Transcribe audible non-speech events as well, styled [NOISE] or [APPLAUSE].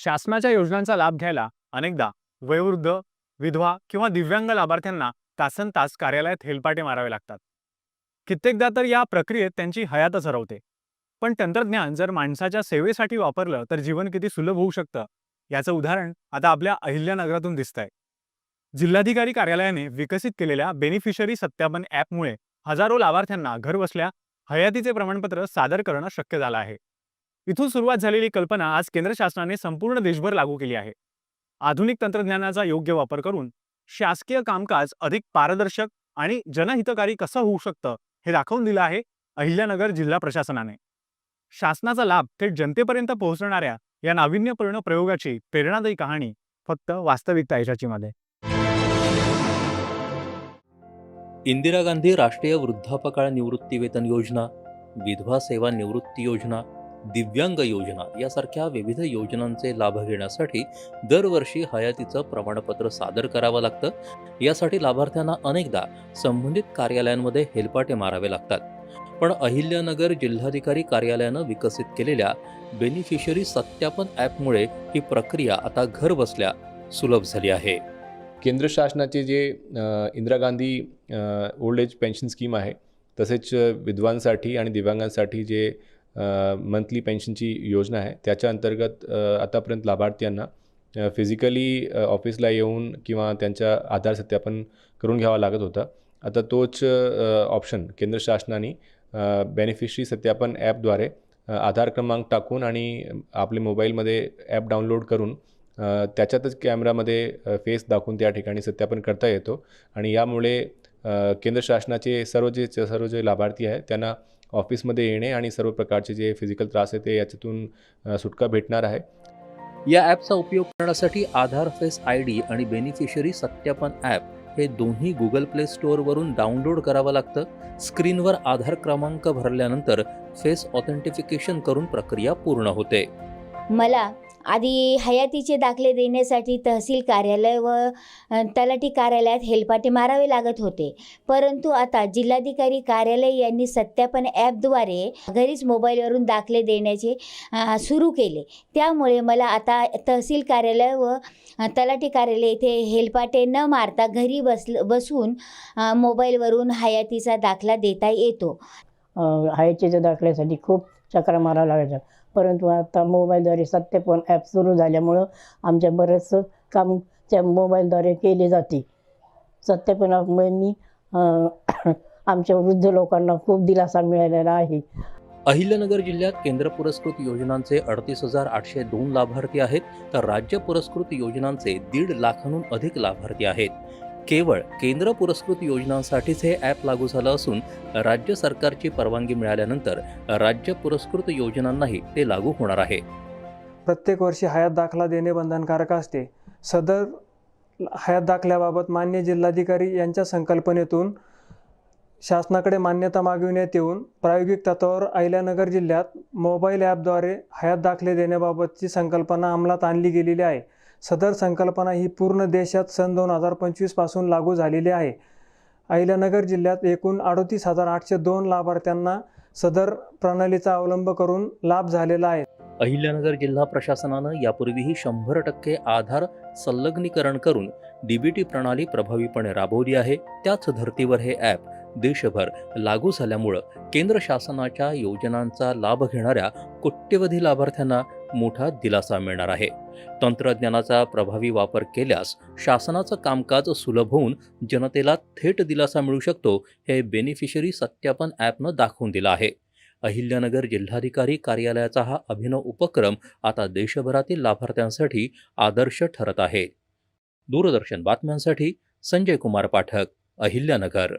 शासनाच्या योजनांचा लाभ घ्यायला अनेकदा वयोवृद्ध विधवा किंवा दिव्यांग लाभार्थ्यांना तासन तास कार्यालयात हेलपाटे मारावे लागतात. कित्येकदा तर या प्रक्रियेत त्यांची हयातच हरवते पण तंत्रज्ञान जर माणसाच्या सेवेसाठी वापरलं तर जीवन किती सुलभ होऊ शकतं? याचं उदाहरण आता आपल्या अहिल्यानगरातून दिसतंय. जिल्हाधिकारी कार्यालयाने विकसित केलेल्या बेनिफिशरी सत्यापन ॲपमुळे हजारो लाभार्थ्यांना घरबसल्या हयातीचे प्रमाणपत्र सादर करणं शक्य झालं आहे. इथून सुरुवात झालेली कल्पना आज केंद्र शासनाने संपूर्ण देशभर लागू केली आहे. आधुनिक तंत्रज्ञानाचा योग्य वापर करून शासकीय कामकाज अधिक पारदर्शक आणि जनहितकारी कसं होऊ शकतं हे दाखवून दिलं आहे अहिल्यानगर जिल्हा प्रशासनाने. शासनाचा लाभ थेट जनतेपर्यंत पोहोचणाऱ्या या नाविन्यपूर्ण प्रयोगाची प्रेरणादायी कहाणी फक्त वास्तविकता यशाची मध्ये इंदिरा गांधी राष्ट्रीय वृद्धापकाळ निवृत्तीवेतन योजना विधवा सेवा निवृत्ती योजना दिव्यांग योजना यासारख्या विविध योजनांचे लाभ घेण्यासाठी दरवर्षी हयातीचं प्रमाणपत्र सादर करावं लागतं. यासाठी लाभार्थ्यांना अनेकदा संबंधित कार्यालयांमध्ये हेलपाटे मारावे लागतात. पण अहिल्यानगर जिल्हाधिकारी कार्यालयानं विकसित केलेल्या बेनिफिशरी सत्यापन ॲपमुळे ही प्रक्रिया आता घर बसल्या सुलभ झाली आहे. केंद्र शासनाचे जे Indira Gandhi old age pension scheme आहे तसेच विधवांसाठी आणि दिव्यांगांसाठी जे मंथली पेन्शनची योजना आहे. त्याच्या अंतर्गत आतापर्यंत लाभार्थ्यांना फिजिकली ऑफिसला येऊन किंवा त्यांच्या आधार सत्यापन करून घ्यावा लागत होता. आता तोच ऑप्शन केंद्र शासनाने बेनिफिशरी सत्यापन ॲपद्वारे आधार क्रमांक टाकून आणि आपले मोबाईलमध्ये ॲप डाउनलोड करून त्याच्यातच कॅमेरामध्ये फेस दाखवून त्या ठिकाणी सत्यापन करता येतो. आणि यामुळे केंद्र शासनाचे सर्व जे सर्व जे लाभार्थी आहेत त्यांना ऑफिसमध्ये येणे आणि सर्व प्रकारचे जे फिजिकल त्रास आहे ते याच्यातून सुटका भेटणार आहे. या ॲपचा उपयोग करण्यासाठी आधार फेस आय डी आणि बेनिफिशरी सत्यापन ॲप हे दोन्ही गुगल प्ले स्टोअरवरून डाउनलोड करावं लागतं. स्क्रीनवर आधार क्रमांक भरल्यानंतर फेस ऑथेंटिफिकेशन करून प्रक्रिया पूर्ण होते. मला आधी हयातीचे दाखले देण्यासाठी तहसील कार्यालय व तलाठी कार्यालयात हेलपाटे मारावे लागत होते. परंतु आता जिल्हाधिकारी कार्यालय यांनी सत्यापन ॲपद्वारे घरीच मोबाईलवरून दाखले देण्याचे सुरू केले. त्यामुळे मला आता तहसील कार्यालय व तलाठी कार्यालय येथे हेलपाटे न मारता घरी बसल बसून मोबाईलवरून हयातीचा दाखला देता येतो. हयातीच्या दाखल्यासाठी खूप चक्रा मारावं लागायच्या परंतु आता मोबाईलद्वारे सत्यापन ॲप सुरू झाल्यामुळं आमच्या बरंचसं काम त्या मोबाईलद्वारे केले जाते. सत्यापन ॲपमुळे मी [CLEARS THROAT] आमच्या वृद्ध लोकांना खूप दिलासा मिळालेला आहे. अहिल्यानगर जिल्ह्यात केंद्र पुरस्कृत योजनांचे अडतीस हजार आठशे दोन लाभार्थी आहेत तर राज्य पुरस्कृत योजनांचे दीड लाखांहून अधिक लाभार्थी आहेत. केवळ केंद्र पुरस्कृत योजनांसाठीच हे ॲप लागू झालं असून राज्य सरकारची परवानगी मिळाल्यानंतर राज्य पुरस्कृत योजनांनाही ते लागू होणार आहे. प्रत्येक वर्षी हयात दाखला देणे बंधनकारक असते. सदर हयात दाखल्याबाबत मान्य जिल्हाधिकारी यांच्या संकल्पनेतून शासनाकडे मान्यता मागविण्यात येऊन प्रायोगिक तत्वावर अहिल्यानगर जिल्ह्यात मोबाईल ॲपद्वारे हयात दाखले देण्याबाबतची संकल्पना अंमलात आणली गेलेली आहे. सदर संकल्पना ही पूर्ण देशात सन दोन हजार पंचवीसपासून लागू झालेली आहे. अहिल्यानगर जिल्ह्यात एकूण अडतीस हजार आठशे दोन लाभार्थ्यांना सदर प्रणालीचा अवलंब करून लाभ झालेला आहे. अहिल्यानगर जिल्हा प्रशासनानं यापूर्वीही शंभर टक्के आधार संलग्नीकरण करून डीबीटी प्रणाली प्रभावीपणे राबवली आहे. त्याच धर्तीवर हे ॲप देशभर लागू झाल्यामुळं केंद्र शासनाच्या योजनांचा लाभ घेणाऱ्या कोट्यवधी लाभार्थ्यांना मोठा दिलासा मिळणार आहे. तंत्रज्ञानाचा प्रभावी वापर केल्यास शासनाचं कामकाज सुलभ होऊन जनतेला थेट दिलासा मिळू शकतो हे बेनिफिशरी सत्यापन ॲपनं दाखवून दिलं आहे. अहिल्यानगर जिल्हाधिकारी कार्यालयाचा हा अभिनव उपक्रम आता देशभरातील लाभार्थ्यांसाठी आदर्श ठरत आहे. दूरदर्शन बातम्यांसाठी संजय कुमार पाठक अहिल्यानगर.